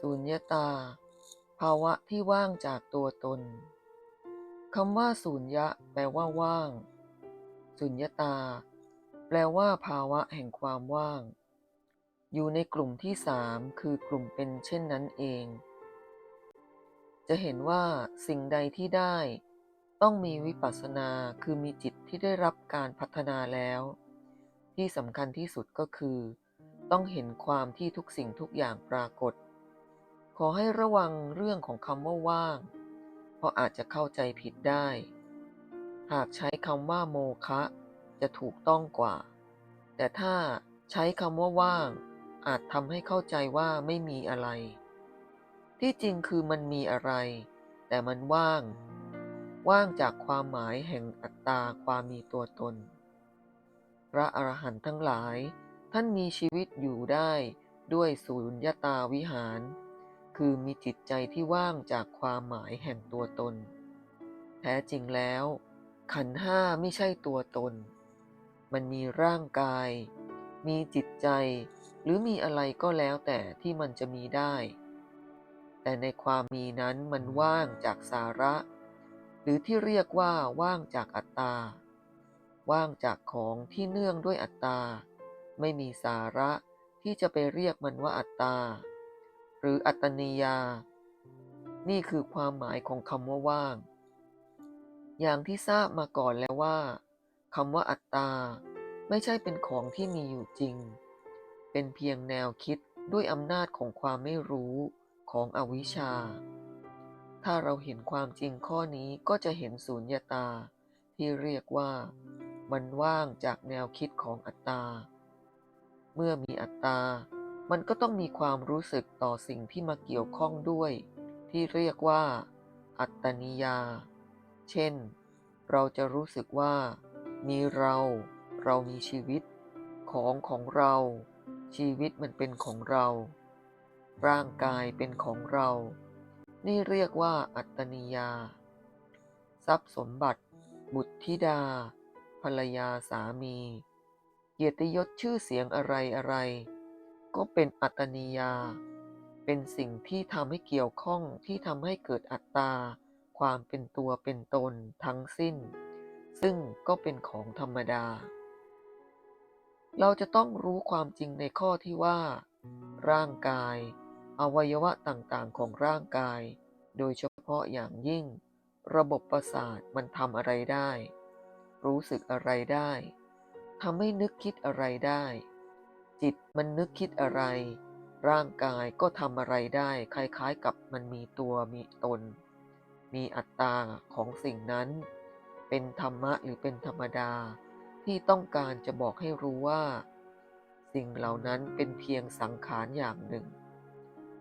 สุญญตา ภาวะที่ว่างจากตัวตนคำว่าสุญญะ แปลว่าว่าง สุญญตา แปลว่าภาวะแห่งความว่าง อยู่ในกลุ่มที่สามคือกลุ่มเป็นเช่นนั้นเอง จะเห็นว่าสิ่งใดที่ได้ ต้องมีวิปัสสนาคือมีจิตที่ได้รับการพัฒนาแล้ว ที่สำคัญที่สุดก็คือ ต้องเห็นความที่ทุกสิ่งทุกอย่างปรากฏ ขอให้ระวังเรื่องของคำว่าว่าง เพราะอาจจะเข้าใจผิดได้ หากใช้คำว่าโมคะจะถูกต้องกว่า แต่ถ้าใช้คำว่าว่าง อาจทำให้เข้าใจว่าไม่มีอะไร ที่จริงคือมันมีอะไร แต่มันว่าง ว่างจากความหมายแห่งอัตตาความมีตัวตน พระอรหันต์ทั้งหลาย ท่านมีชีวิตอยู่ได้ด้วยสุญญตาวิหาร คือมีจิตใจที่ว่างจากความหมายแห่งตัวตน แท้จริงแล้ว ขันห้าไม่ใช่ตัวตน มันมีร่างกาย มีจิตใจ หรือมีอะไรก็แล้วแต่ที่มันจะมีได้ แต่ในความมีนั้นมันว่างจากสาระ หรือที่เรียกว่าว่างจากอัตตา ว่างจากของที่เนื่องด้วยอัตตา ไม่มีสาระที่จะไปเรียกมันว่าอัตตา หรืออัตนิยา นี่คือความหมายของคำว่าว่าง อย่างที่ทราบมาก่อนแล้วว่าคำว่าอัตตา ไม่ใช่เป็นของที่มีอยู่จริง เป็นเพียงแนวคิดด้วยอำนาจของความไม่รู้ของอวิชชา ถ้าเราเห็นความจริงข้อนี้ก็จะเห็นสูญญาตา ที่เรียกว่า มันว่างจากแนวคิดของอัตตา เมื่อมีอัตตา มันก็ต้องมีความรู้สึกต่อสิ่งที่มาเกี่ยวข้องด้วย ที่เรียกว่า อัตตนิยา เช่น เราจะรู้สึกว่า มีเรา เรามีชีวิต ของของเรา ชีวิตมันเป็นของเรา ร่างกายเป็นของเรา นี่เรียกว่า อัตตนิยา ทรัพย์สมบัติ บุตรธิดา ภรรยาสามี เกียรติยศชื่อเสียงอะไรอะไร ก็เป็นอัตนิยา เป็นสิ่งที่ทำให้เกี่ยวข้องที่ทำให้เกิดอัตตา ความเป็นตัวเป็นตนทั้งสิ้น ซึ่งก็เป็นของธรรมดา เราจะต้องรู้ความจริงในข้อที่ว่า ร่างกาย อวัยวะต่างๆของร่างกาย โดยเฉพาะอย่างยิ่ง ระบบประสาทมันทำอะไรได้ รู้สึกอะไรได้ทำให้นึกคิดอะไรได้ จิตมันนึกคิดอะไร ร่างกายก็ทำอะไรได้ คล้ายๆกับมันมีตัวมีตน มีอัตตาของสิ่งนั้น เป็นธรรมะหรือเป็นธรรมดา ที่ต้องการจะบอกให้รู้ว่า สิ่งเหล่านั้นเป็นเพียงสังขารอย่างหนึ่ง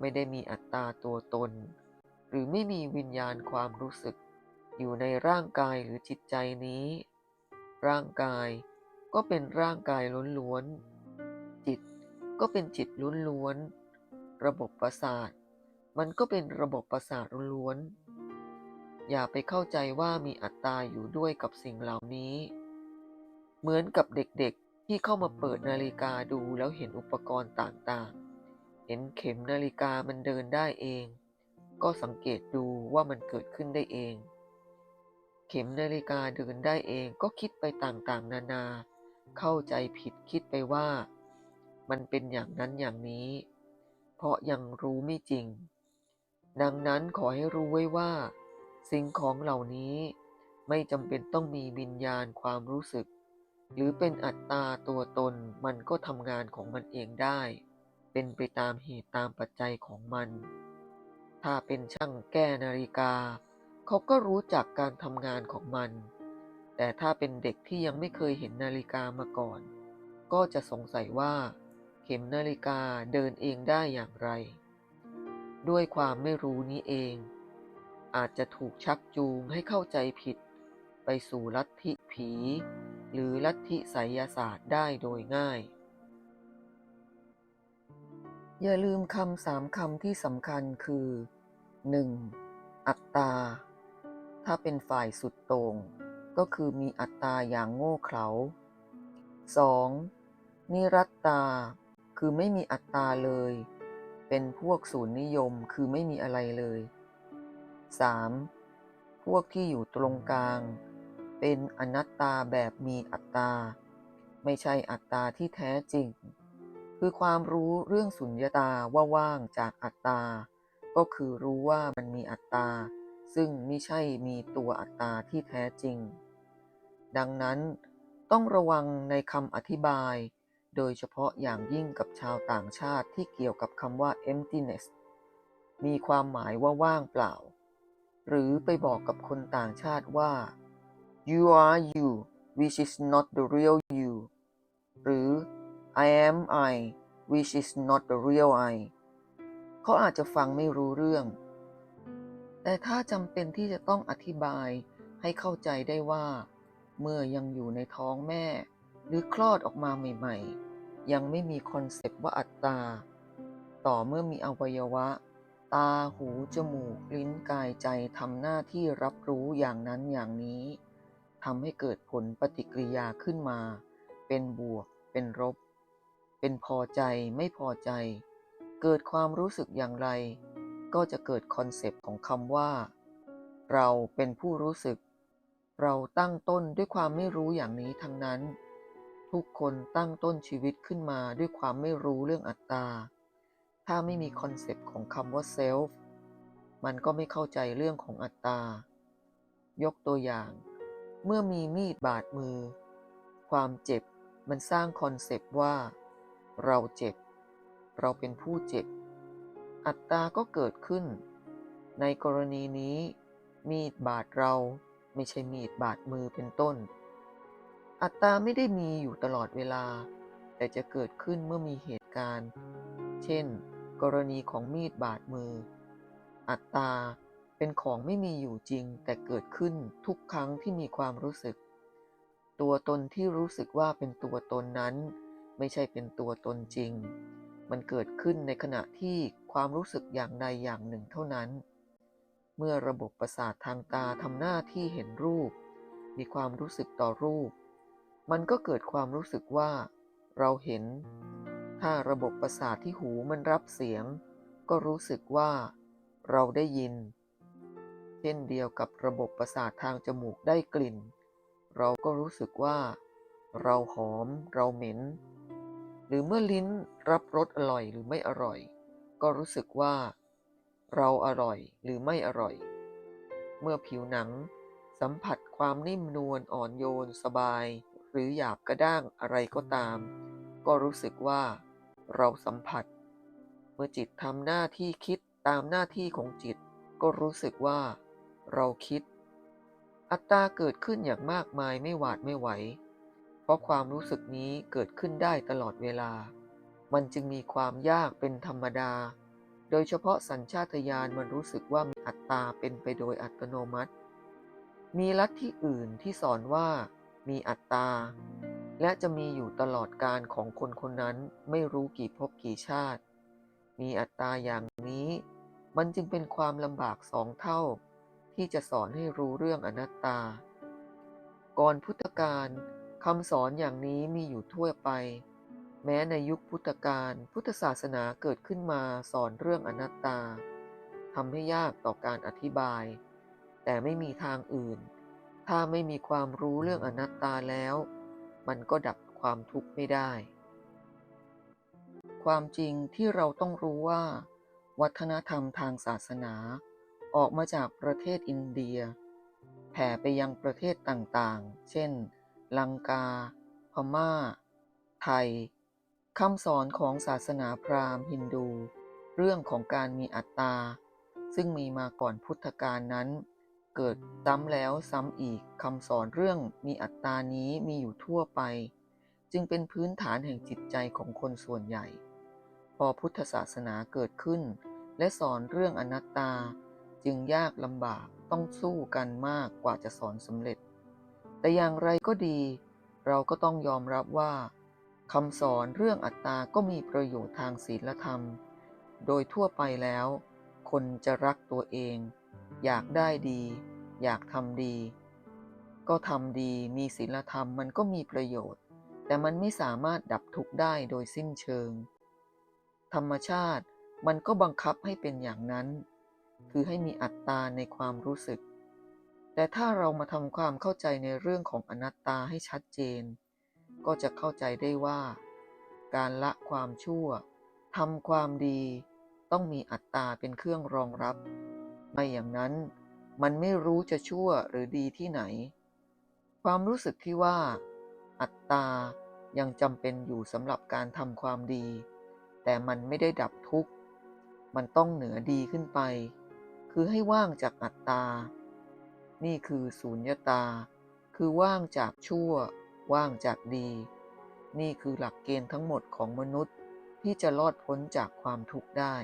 ไม่ได้มีอัตตาตัวตน หรือไม่มีวิญญาณความรู้สึก อยู่ในร่างกายหรือจิตใจนี้ ร่างกายก็เป็นร่างกายล้วนๆ ก็เป็นจิตล้วนๆ ระบบประสาท มันก็เป็นระบบประสาทล้วนๆ อย่าไปเข้าใจว่ามีอัตตาอยู่ด้วยกับสิ่งเหล่านี้ เหมือนกับเด็กๆ ที่เข้ามาเปิดนาฬิกาดูแล้วเห็นอุปกรณ์ต่างๆ เห็นเข็มนาฬิกามันเดินได้เอง ก็สังเกตดูว่ามันเกิดขึ้นได้เอง เข็มนาฬิกาเดินได้เองก็คิดไปต่างๆ นานา เข้าใจผิดคิดไปว่า มันเป็นอย่างนั้นอย่างนี้ เพราะยังรู้ไม่จริง ดังนั้นขอให้รู้ไว้ว่า สิ่งของเหล่านี้ไม่จำเป็นต้องมีวิญญาณความรู้สึก หรือเป็นอัตตาตัวตนมันก็ทำงานของมันเองได้ เป็นไปตามเหตุตามปัจจัยของมัน ถ้าเป็นช่างแก้นาฬิกา เขาก็รู้จักการทำงานของมัน แต่ถ้าเป็นเด็กที่ยังไม่เคยเห็นนาฬิกามาก่อน ก็จะสงสัยว่า ข็มนาฬิกาเดินเองได้อย่างไร ด้วยความไม่รู้นี้เอง อาจจะถูกชักจูงให้เข้าใจผิด ไปสู่ลัทธิผี หรือลัทธิไสยศาสตร์ได้โดยง่าย อย่าลืมคำสามคำที่สำคัญคือ 1. อัตตา ถ้าเป็นฝ่ายสุดโต่งก็คือมีอัตตาอย่างโง่เขลา 2. นิรัตตา คือไม่มีอัตตาเลย เป็นพวกศูนย์นิยมคือไม่มีอะไรเลย 3. พวกที่อยู่ตรงกลาง เป็นอนัตตาแบบมีอัตตา ไม่ใช่อัตตาที่แท้จริง คือความรู้เรื่องสุญญตาว่าว่างจากอัตตา ก็คือรู้ว่ามันมีอัตตา ซึ่งไม่ใช่มีตัวอัตตาที่แท้จริง ดังนั้นต้องระวังในคำอธิบาย โดยเฉพาะอย่างยิ่งกับชาวต่างชาติที่เกี่ยวกับคำว่า emptiness มีความหมายว่าว่างเปล่า หรือไปบอกกับคนต่างชาติว่า you are you which is not the real you หรือ I am I which is not the real I เขาอาจจะฟังไม่รู้เรื่อง แต่ถ้าจำเป็นที่จะต้องอธิบายให้เข้าใจได้ว่า เมื่อยังอยู่ในท้องแม่ หรือคลอดออกมาใหม่ๆ ยังไม่มีคอนเซปต์ว่าอัตตา ต่อเมื่อมีอวัยวะ ตาหูจมูก ลิ้นกายใจทำหน้าที่รับรู้อย่างนั้นอย่างนี้ทำให้เกิดผลปฏิกิริยาขึ้นมา เป็นบวก เป็นลบเป็นพอใจไม่พอใจ เกิดความรู้สึกอย่างไร ก็จะเกิดคอนเซปต์ของคำว่า เราเป็นผู้รู้สึก เราตั้งต้นด้วยความไม่รู้อย่างนี้ทั้งนั้น ทุกคนตั้งต้นชีวิตขึ้นมาด้วยความไม่รู้เรื่องอัตตา ถ้าไม่มีคอนเซปต์ของคำว่าเซลฟ์มันก็ไม่เข้าใจเรื่องของอัตตา ยกตัวอย่าง เมื่อมีมีดบาดมือ ความเจ็บมันสร้างคอนเซปต์ว่า เราเจ็บ เราเป็นผู้เจ็บ อัตตาก็เกิดขึ้น ในกรณีนี้ มีดบาดเราไม่ใช่มีดบาดมือเป็นต้น อัตตาไม่ได้มีอยู่ตลอดเวลา แต่จะเกิดขึ้นเมื่อมีเหตุการณ์ เช่น กรณีของมีดบาดมือ อัตตาเป็นของไม่มีอยู่จริง แต่เกิดขึ้นทุกครั้งที่มีความรู้สึก ตัวตนที่รู้สึกว่าเป็นตัวตนนั้น ไม่ใช่เป็นตัวตนจริง มันเกิดขึ้นในขณะที่ความรู้สึกอย่างใดอย่างหนึ่งเท่านั้น เมื่อระบบประสาททางตาทำหน้าที่เห็นรูป มีความรู้สึกต่อรูป มันก็เกิดความรู้สึกว่า เราเห็น ถ้าระบบประสาทที่หูมันรับเสียง ก็รู้สึกว่า เราได้ยิน เช่นเดียวกับระบบประสาททางจมูกได้กลิ่น เราก็รู้สึกว่า เราหอม เราเหม็น หรือเมื่อลิ้นรับรสอร่อยหรือไม่อร่อย ก็รู้สึกว่า เราอร่อยหรือไม่อร่อย เมื่อผิวหนังสัมผัสความนิ่มนวลอ่อนโยนสบาย หรือหยาบกระด้างอะไรก็ตาม ก็รู้สึกว่าเราสัมผัส เมื่อจิตทำหน้าที่คิดตามหน้าที่ของจิต ก็รู้สึกว่า เราคิด อัตตาเกิดขึ้นอย่างมากมายไม่หวาดไม่ไหว เพราะความรู้สึกนี้เกิดขึ้นได้ตลอดเวลา มันจึงมีความยากเป็นธรรมดา โดยเฉพาะสัญชาตญาณมันรู้สึกว่ามีอัตตาเป็นไปโดยอัตโนมัติ มีลัทธิอื่นที่สอนว่า มีอัตตา และจะมีอยู่ตลอดการของคนคนนั้นไม่รู้กี่ภพกี่ชาติ มีอัตตาอย่างนี้ มันจึงเป็นความลำบากสองเท่า ที่จะสอนให้รู้เรื่องอนัตตา ก่อนพุทธกาลคำสอนอย่างนี้มีอยู่ทั่วไป แม้ในยุคพุทธกาลพุทธศาสนาเกิดขึ้นมาสอนเรื่องอนัตตาทำให้ยากต่อการอธิบาย แต่ไม่มีทางอื่น ถ้าไม่มีความรู้เรื่องอนัตตาแล้ว มันก็ดับความทุกข์ไม่ได้ ความจริงที่เราต้องรู้ว่า วัฒนธรรมทางศาสนา ออกมาจากประเทศอินเดีย แผ่ไปยังประเทศต่างๆ เช่น ลังกา พม่า ไทยคำสอนของศาสนาพราหมณ์ฮินดู เรื่องของการมีอัตตา ซึ่งมีมาก่อนพุทธกาลนั้น เกิดซ้ำแล้วซ้ำอีกคำสอนเรื่องมีอัตตานี้มีอยู่ทั่วไป จึงเป็นพื้นฐานแห่งจิตใจของคนส่วนใหญ่ พอพุทธศาสนาเกิดขึ้น และสอนเรื่องอนัตตา จึงยากลำบากต้องสู้กันมากกว่าจะสอนสำเร็จ แต่อย่างไรก็ดี เราก็ต้องยอมรับว่าคำสอนเรื่องอัตตาก็มีประโยชน์ทางศีลธรรม โดยทั่วไปแล้ว คนจะรักตัวเอง อยากได้ดี อยากทำดี ก็ทำดีมีศีลธรรมมันก็มีประโยชน์ แต่มันไม่สามารถดับทุกข์ได้โดยสิ้นเชิง ธรรมชาติมันก็บังคับให้เป็นอย่างนั้น คือให้มีอัตตาในความรู้สึก แต่ถ้าเรามาทำความเข้าใจในเรื่องของอนัตตาให้ชัดเจน ก็จะเข้าใจได้ว่า การละความชั่วทำความดี ต้องมีอัตตาเป็นเครื่องรองรับ ไม่อย่างนั้นมันไม่รู้จะชั่วหรือดีที่ไหน ความรู้สึกที่ว่า อัตตายังจำเป็นอยู่สำหรับการทำความดี แต่มันไม่ได้ดับทุกข์ มันต้องเหนือดีขึ้นไป คือให้ว่างจากอัตตา นี่คือสูญญตา คือว่างจากชั่ว ว่างจากดี นี่คือหลักเกณฑ์ทั้งหมดของมนุษย์ที่จะรอดพ้นจากความทุกข์ได้